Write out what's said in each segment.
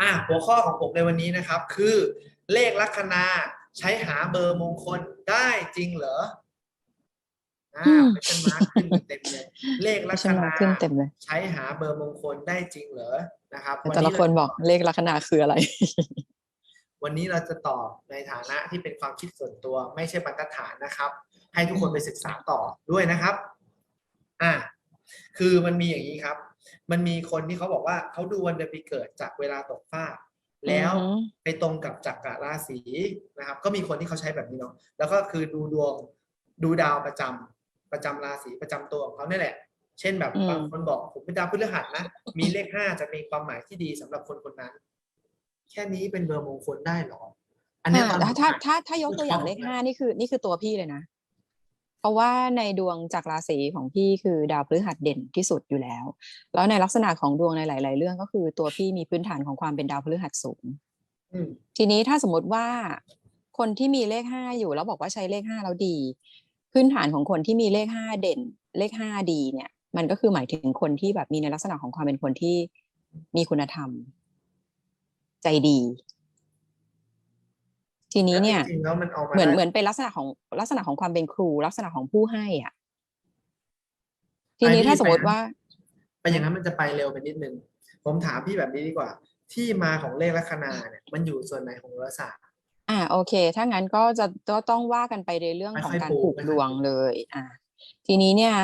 อะหัวข้อของผมในวันนี้นะครับ คือเลขลัคนาใช้หาเบอร์มงคลได้จริงเหรออ่าอืมเป็นมาร์คขึ้นเต็มเลยเลขลัไม่คใช่มานาขึ้นเต็มเลย ใช้หาเบอร์มงคลได้จริงเหรอนะครับแต่วัแต่ละคนบอกเลขลัคนาคืออะไร วันนี้เราจะตอบในฐานะที่เป็นความคิดส่วนตัว ไม่ใช่บรรทัดฐานนะครับ ให้ทุกคนไปศึกษาต่อด้วยนะครับ อ่าคือมันมีอย่างนี้ครับ มันมีคนที่เขาบอกว่าเขาดูวันเดือนปีเกิดจากเวลาตกฟากแล้วอือฮึไปตรงกับจักรราศีนะครับ ก็มีคนที่เขาใช้แบบนี้เนาะแล้วก็คือดูดวงดูดาวประจำประจำราศีประจำตัวของเขาเนี่ยแหละ เช่นแบบบางคนบอกผมเป็นดาวพฤหัสนะมีเลขห้าจะมีความหมายที่ดีสำหรับคนคนนั้น แค่นี้เป็นเบอร์มงคลได้เหรออันเนี้ยตอนอ่าผมถ้าอ่านถ้าถ้ายกตัวอย่างเลขคือห้านี่คือ นี่คือตัวพี่เลยนะ เพราะว่าในดวงจากราศีของพี่คือดาวพฤหัสเด่นที่สุดอยู่แล้ว แล้วในลักษณะของดวงในหลาย ๆ เรื่องก็คือตัวพี่มีพื้นฐานของความเป็นดาวพฤหัสสูงอืมทีนี้ถ้าสมมติว่าคนที่มีเลขห้าอยู่แล้วบอกว่าใช้เลขห้าแล้วดี พื้นฐานของคนที่มีเลขห้าเด่น เลขห้าดีเนี่ย มันก็คือหมายถึงคนที่แบบมีในลักษณะของความเป็นคนที่มีคุณธรรม ใจดี ทีนี้เนี่ยแล้วจริงๆแล้วมันเอามาเหมือนได้เหมือนเป็นลักษณะของลักษณะของความเป็นครู ลักษณะของผู้ให้อะ ทีนี้อันนี้ถ้าสมมติไปนะว่าไปอย่างนั้นมันจะไปเร็วไปนิดนึง ผมถามพี่แบบนี้ดีกว่า ที่มาของเลขลัคนาเนี่ย มันอยู่ส่วนไหนของโหราศาสตร์อ่าโอเค ถ้างั้นก็จะก็ต้องว่ากันไปในเรื่องของค่อยๆการปลูกผูกค่อยๆดวงปลูกเลย อ่า ทีนี้เนี่ย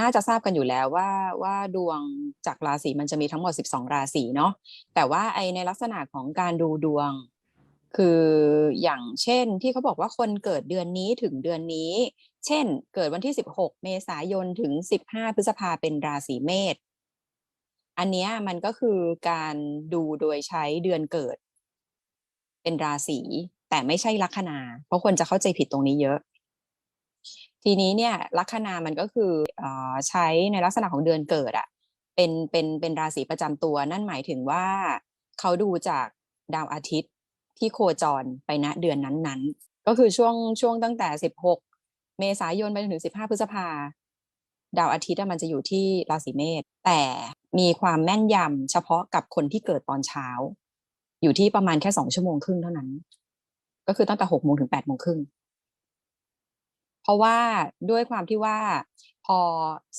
น่าจะทราบกันอยู่แล้วว่าว่าดวงจากราศีมันจะมีทั้งหมด 12 ราศีเนาะแต่ว่าไอในลักษณะของการดูดวง คืออย่างเช่นที่เขาบอกว่าคนเกิดเดือนนี้ถึงเดือนนี้ เช่น เกิดวันที่ 16 เมษายนถึง 15 พฤษภาเป็นราศีเมษอันนี้มันก็คือการดูโดยใช้เดือนเกิด เป็นราศีแต่ไม่ใช่ลัคนา เพราะคนจะเข้าใจผิดตรงนี้เยอะ ทีนี้เนี่ยลัคนามันก็คือออใช้ในลักษณะของเดือนเกิดอะเป็นเป็นเป็นราศีประจำตัวนั่นหมายถึงว่าเขาดูจากดาวอาทิตย์ ที่โคจรไปณเดือนนั้นๆ ก็คือช่วงช่วงตั้งแต่ 16 เมษายนไปจนถึง 15 พฤษภาดาวอาทิตย์มันจะอยู่ที่ราศีเมษแต่มีความแม่นยำเฉพาะกับคนที่เกิดตอนเช้า อยู่ที่ประมาณแค่สองชั่วโมงครึ่งเท่านั้น ก็คือตั้งแต่หกโมงถึงแปดโมงครึ่งเพราะว่าด้วยความที่ว่าพอ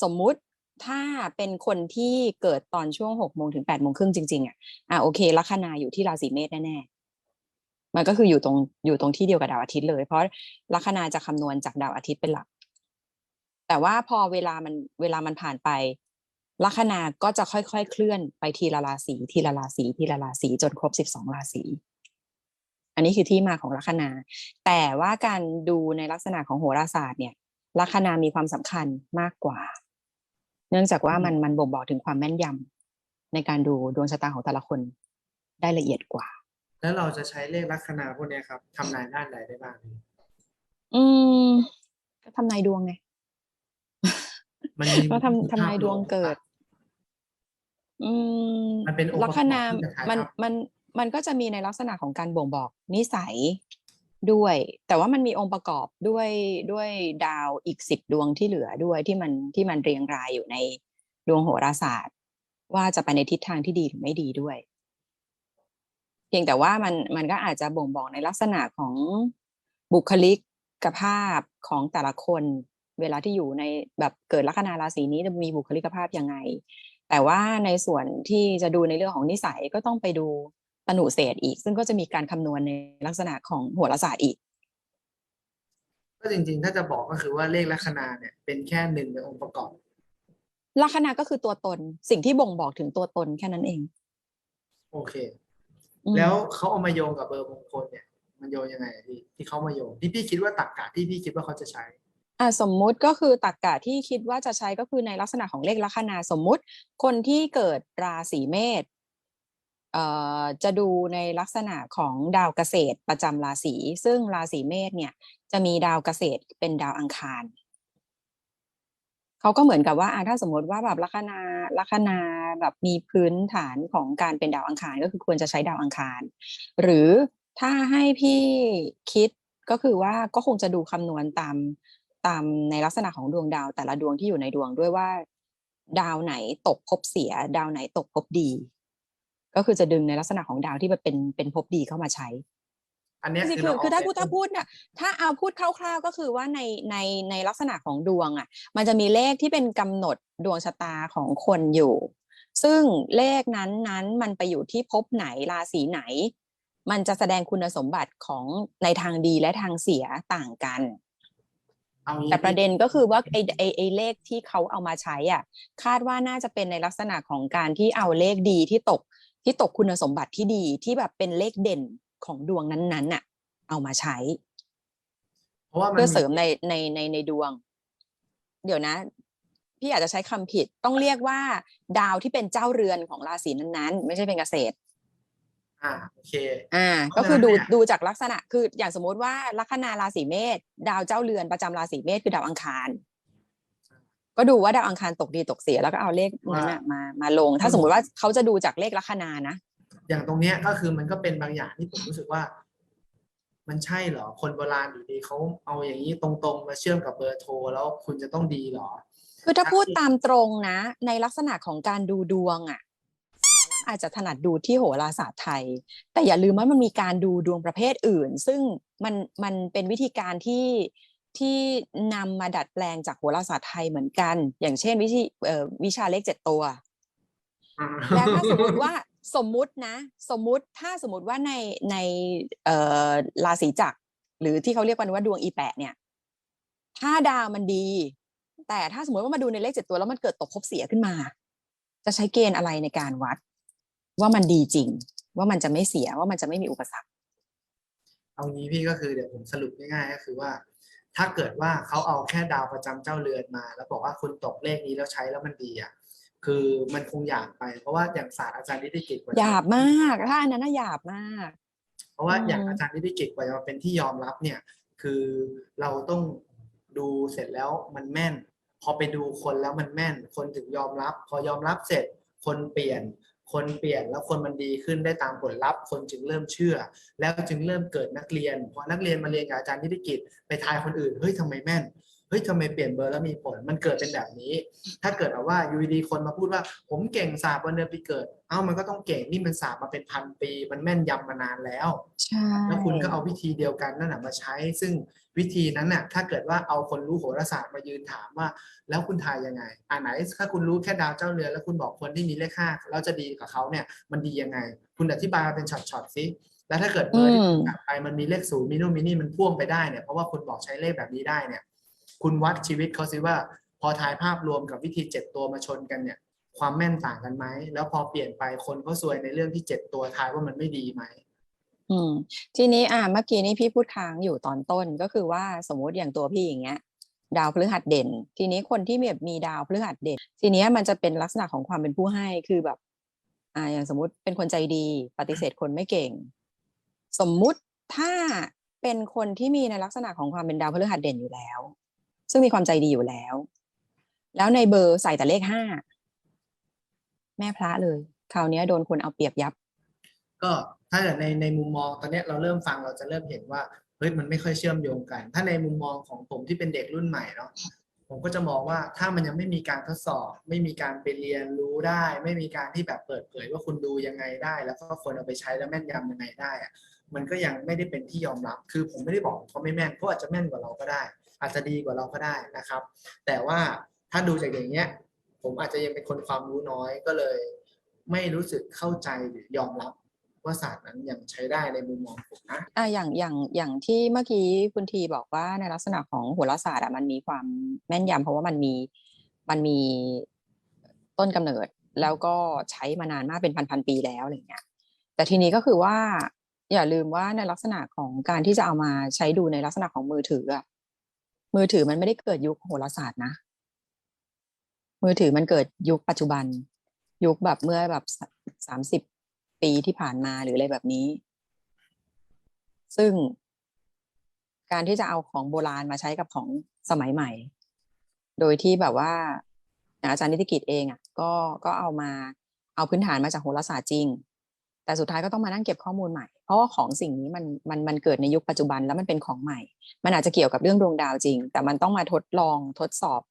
สมมุติถ้าเป็นคนที่เกิดตอนช่วงหกโมงถึงแปดโมงครึ่งจริงๆอะอะโอเคลัคนาอยู่ที่ราศีเมษแน่ๆ มันก็คืออยู่ตรงอยู่ตรงที่เดียวกับดาวอาทิตย์เลย เพราะลัคนาจะคำนวณจากดาวอาทิตย์เป็นหลัก แต่ว่าพอเวลามันเวลามันผ่านไปลัคนาก็จะค่อยๆ เคลื่อนไปทีละราศีทีละราศีทีละราศีจนครบสิบสองราศีอันนี้คือที่มาของลัคนา แต่ว่าการดูในลักษณะของโหราศาสตร์เนี่ยลัคนามีความสำคัญมากกว่า เนื่องจากว่ามันมันบ่งบอกถึงความแม่นยำในการดูดวงชะตาของแต่ละคนได้ละเอียดกว่า แล้วเราจะใช้เลขลัคนาพวกเนี้ยครับทำนายด้านใดได้บ้าง อืมก็ทำนายดวงไง มันมีก็ทำทำนายดวงเกิด อืมมันเป็นองค์ประกอบลัคนาที่จะถ่ายมันทอดมันมันก็จะมีในลักษณะของการบ่งบอกนิสัยด้วย แต่ว่ามันมีองค์ประกอบด้วยด้วยดาวอีกสิบดวงที่เหลือด้วยที่มันที่มันเรียงรายอยู่ในดวงโหราศาสตร์ ว่าจะไปในทิศทางที่ดีหรือไม่ดีด้วยเพียงแต่ว่ามันมันก็อาจจะบ่งบอกในลักษณะของบุคลิกภาพของแต่ละคน เวลาที่อยู่ในแบบเกิดลัคนาราศีนี้จะมีบุคลิกภาพยังไง แต่ว่าในส่วนที่จะดูในเรื่องของนิสัยก็ต้องไปดูตนุเศษอีก ซึ่งก็จะมีการคำนวณในลักษณะของโหราศาสตร์อีก ก็จริงๆ ถ้าจะบอกก็คือว่าเลขลัคนาเนี่ยเป็นแค่หนึ่งในองค์ประกอบลัคนาก็คือตัวตนสิ่งที่บ่งบอกถึงตัวตนแค่นั้นเอง โอเคอืม แล้วเขาเอามาโยงกับเบอร์มงคลเนี่ย มันโยงยังไงอะพี่ที่เขามาโยงที่พี่คิดว่าตักกะที่พี่คิดว่าเขาจะใช้อะสมมุติก็คือตรรกะที่คิดว่าจะใช้ก็คือในลักษณะของเลขลัคนาสมมุติ คนที่เกิดราศีเมษเอ่อจะดูในลักษณะของดาวเกษตรประจำราศีซึ่งราศีเมษเนี่ยจะมีดาวเกษตรเป็นดาวอังคาร เขาก็เหมือนกับว่าถ้าสมมติว่าแบบลัคนาลัคนาแบบมีพื้นฐานของการเป็นดาวอังคารก็คือควรจะใช้ดาวอังคาร หรือถ้าให้พี่คิดก็คือว่าก็คงจะดูคำนวณตามตามในลักษณะของดวงดาวแต่ละดวงที่อยู่ในดวงด้วยว่า ดาวไหนตกภพเสีย ดาวไหนตกภพดี ก็คือจะดึงในลักษณะของดาวที่แบบเป็นเป็นภพดีเข้ามาใช้ อันเนี้ยจริงๆคือคือเราคือถ้าพูดเอถ้าพูดเนี่ยถ้าเอาพูดคร่าวๆก็คือว่าในในในลักษณะของดวงอะ มันจะมีเลขที่เป็นกำหนดดวงชะตาของคนอยู่ ซึ่งเลขนั้นนั้นมันไปอยู่ที่ภพไหนราศีไหน มันจะแสดงคุณสมบัติของในทางดีและทางเสียต่างกันเอางี้แต่ประเด็นก็คือว่าไอ้ไอ้ไอ้เลขที่เขาเอามาใช้อะ คาดว่าน่าจะเป็นในลักษณะของการที่เอาเลขดีที่ตกที่ตกคุณสมบัติที่ดีที่แบบเป็นเลขเด่น ของดวงนั้นๆน่ะ เอามาใช้ เพราะว่ามันเพื่อเสริมในในในในดวง เดี๋ยวนะ พี่อาจจะใช้คำผิดต้องเรียกว่า ดาวที่เป็นเจ้าเรือนของราศีนั้นๆ ไม่ใช่เป็นเกษตร อ่าโอเค อ่าเพก็ราะฉะนั้นคือดูเนี่ยดูจากลักษณะคืออย่างสมมติว่าลัคนาราศีเมษดาวเจ้าเรือนประจำราศีเมษคือดาวอังคาร ก็ดูว่าดาวอังคารตกดีตกเสียแล้วก็เอาเลขนั้นน่ะมามาลง ถ้าสมมติว่าเขาจะดูจากเลขลัคนานะ อย่างตรงเนี้ยก็คือมันก็เป็นบางอย่างที่ผมรู้สึกว่า มันใช่เหรอ คนโบราณอยู่ดีเขาเอาอย่างนี้ตรงๆ มาเชื่อมกับเบอร์โทรแล้วคุณจะต้องดีเหรอ คือถ้าพูดตามตรงนะ ในลักษณะของการดูดวงอะหมอลักษณ์อาจจะถนัดดูที่โหราศาสตร์ไทย แต่อย่าลืมว่ามันมีการดูดวงประเภทอื่น ซึ่งมันมันเป็นวิธีการที่ที่นำมาดัดแปลงจากโหราศาสตร์ไทยเหมือนกัน อย่างเช่นวิธีเอ่อวิชาเลขเจ็ดตัว แล้วถ้าสมมติว่า สมมุตินะ สมมุติถ้าสมมติว่าในในเอ่อราศีจักรหรือที่เขาเรียกกันว่าดวงอีแปะเนี่ย ถ้าดาวมันดี แต่ถ้าสมมติว่ามาดูในเลขเจ็ดตัวแล้วมันเกิดตกภพเสียขึ้นมา จะใช้เกณฑ์อะไรในการวัด ว่ามันดีจริง ว่ามันจะไม่เสียว่ามันจะไม่มีอุปสรรคเอางี้พี่ก็คือเดี๋ยวผมสรุปง่ายๆก็คือว่า ถ้าเกิดว่าเขาเอาแค่ดาวประจำเจ้าเรือนมา แล้วบอกว่าคุณตกเลขนี้แล้วใช้แล้วมันดีอะ คือมันคงหยาบไป เพราะว่าอย่างศาสตร์อาจารย์นิติกิจกว่าหจะยาบมากถ้าอันนั้นน่ะหยาบมาก เพราะว่าอืมอย่างอาจารย์นิติกิจกว่าจะมาเป็นที่ยอมรับเนี่ย คือเราต้องดูเสร็จแล้วมันแม่น พอไปดูคนแล้วมันแม่น คนถึงยอมรับ พอยอมรับเสร็จคนเปลี่ยน คนเปลี่ยนแล้วคนมันดีขึ้นได้ตามผลลัพธ์ คนจึงเริ่มเชื่อ แล้วจึงเริ่มเกิดนักเรียนพอนักเรียนมาเรียนกับอาจารย์นิติกิจไปทายคนอื่นเฮ้ยทำไมแม่นเฮ้ยทำไมเปลี่ยนเบอร์แล้วมีผลมันเกิดเป็นแบบนี้ ถ้าเกิดแบบว่าอยูดีๆคนมาพูดว่า ผมเก่งศาสตร์วันเดือนปีเกิด เอ้ามันก็ต้องเก่งนี่มันศาสตร์มาเป็นพันปี มันแม่นยำมานานแล้วใช่แล้วคุณก็เอาวิธีเดียวกันนั่นแหะมาใช้ ซึ่งวิธีนั้นน่ะถ้าเกิดว่าเอาคนรู้โหราศาสตร์มายืนถามว่า แล้วคุณทายยังไงอ่าไหน ถ้าคุณรู้แค่ดาวเจ้าเรือนแล้วคุณบอกคนที่มีเลขห้าแล้วจะดีกับเขาเนี่ยมันดียังไง คุณอธิบายมาเป็นช็อตๆสิแล้วถ้าเกิดเบอร์ที่คุณกลับไปมันมีเลขศูนย์มินู่นมินี่มันพ่วงไปได้เนี่ยเพราะว่าคุณบอกใช้เลขแบบนี้ได้เนี่ย คุณวัดชีวิตเขาสิว่า พอทายภาพรวมกับวิธีเจ็ดตัวมาชนกันเนี่ย ความแม่นต่างกันไหม แล้วพอเปลี่ยนไปคนเขาซวยในเรื่องที่เจ็ดตัวทายว่ามันไม่ดีไหมอืมทีนี้อ่าเมื่อกี้นี้พี่พูดค้างอยู่ตอนต้นก็คือว่าสมมติอย่างตัวพี่อย่างเงี้ย ดาวพฤหัสเด่น ทีนี้คนที่แบบมีดาวพฤหัสเด่น ทีเนี้ยมันจะเป็นลักษณะของความเป็นผู้ให้คือแบบ อ่าอย่างสมมติเป็นคนใจดี ปฏิเสธคนไม่เก่ง สมมุติถ้าเป็นคนที่มีในลักษณะของความเป็นดาวพฤหัสเด่นอยู่แล้ว ซึ่งมีความใจดีอยู่แล้ว แล้วในเบอร์ใส่แต่เลขห้าแม่พระเลย คราวนี้โดนคนเอาเปรียบยับ ก็ถ้าเกิดในในมุมมองตอนนี้เราเริ่มฟังเราจะเริ่มเห็นว่าเฮ้ยมันไม่ค่อยเชื่อมโยงกัน ถ้าในมุมมองของผมที่เป็นเด็กรุ่นใหม่เนาะผมก็จะมองว่าถ้ามันยังไม่มีการทดสอบ ไม่มีการไปเรียนรู้ได้ ไม่มีการที่แบบเปิดเผยว่าคุณดูยังไงได้ แล้วก็คนเอาไปใช้แล้วแม่นยำยังไงได้อะมันก็ยังไม่ได้เป็นที่ยอมรับ คือผมไม่ได้บอกเขาไม่แม่นเขาอาจจะแม่นกว่าเราก็ได้ อาจจะดีกว่าเราก็ได้นะครับ แต่ว่าถ้าดูจากอย่างเงี้ย ผมอาจจะยังเป็นคนความรู้น้อยก็เลย ไม่รู้สึกเข้าใจหรือยอมรับว่าศาสตร์นั้นยังใช้ได้ในมุมมองผมนะอ่าอย่างอย่างอย่างที่เมื่อกี้คุณทีบอกว่าในลักษณะของโหราศาสตร์อะมันมีความแม่นยำเพราะว่ามันมีมันมีต้นกำเนิดแล้วก็ใช้มานานมากเป็นพันพันๆปีแล้วอะไรเงี้ย แต่ทีนี้ก็คือว่าอย่าลืมว่าในลักษณะของการที่จะเอามาใช้ดูในลักษณะของมือถืออะ มือถือมันไม่ได้เกิดยุคโหราศาสตร์นะ มือถือมันเกิดยุคปัจจุบัน ยุคแบบเมื่อแบบสามสิบปีที่ผ่านมาหรืออะไรแบบนี้ ซึ่งการที่จะเอาของโบราณมาใช้กับของสมัยใหม่ โดยที่แบบว่าอางอาจารย์นิติกิจเองอะ ก็ก็เอามาเอาพื้นฐานมาจากโหราศาสตร์จริง แต่สุดท้ายก็ต้องมานั่งเก็บข้อมูลใหม่ เพราะว่าของสิ่งนี้มันมันมันเกิดในยุคปัจจุบันแล้วมันเป็นของใหม่ มันอาจจะเกี่ยวกับเรื่องดวงดาวจริง แต่มันต้องมาทดลองทดสอบ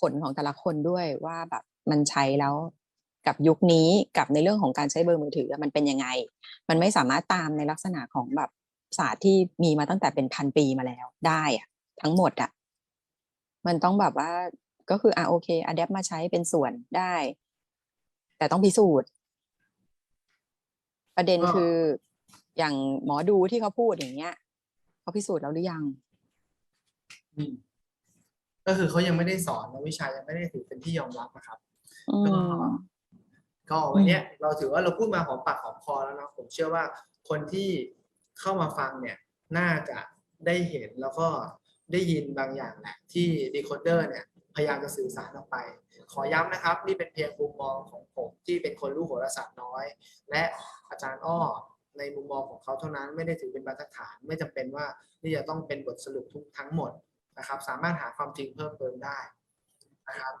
ผลของแต่ละคนด้วยว่าแบบมันใช้แล้วกับยุคนี้กับในเรื่องของการใช้เบอร์มือถือมันเป็นยังไง มันไม่สามารถตามในลักษณะของแบบศาสตร์ที่มีมาตั้งแต่เป็นพันปีมาแล้วได้อะทั้งหมดอะมันต้องแบบว่าก็คืออะโอเคอะแดปมาใช้เป็นส่วนได้ แต่ต้องพิสูจน์ ประเด็นก็คืออย่างหมอดูที่เขาพูดอย่างเงี้ยเขาพิสูจน์แล้วหรือยัง อืมก็คือเขายังไม่ได้สอนนะวิชายังไม่ได้ถือเป็นที่ยอมรับนะครับอืมก็วันเนี้ย เราถือว่าเราพูดมาหอมปากหอมคอแล้วเนาะผมเชื่อว่าคนที่เข้ามาฟังเนี่ย น่าจะได้เห็นแล้วก็ได้ยินบางอย่างแหละที่ดีโคเดอร์เนี่ย พยายามจะสื่อสารออกไป ขอย้ำนะครับ นี่เป็นเพียงมุมมองของผมที่เป็นคนรู้โหราศาสตร์น้อย และ อาจารย์อ้อในมุมมองของเขาเท่านั้นไม่ได้ถือเป็นบรรทัดฐาน ไม่จำเป็นว่านี่จะต้องเป็นบทสรุปทุกทั้งหมดนะครับ สามารถหาความจริงเพิ่มเติมได้นะครับ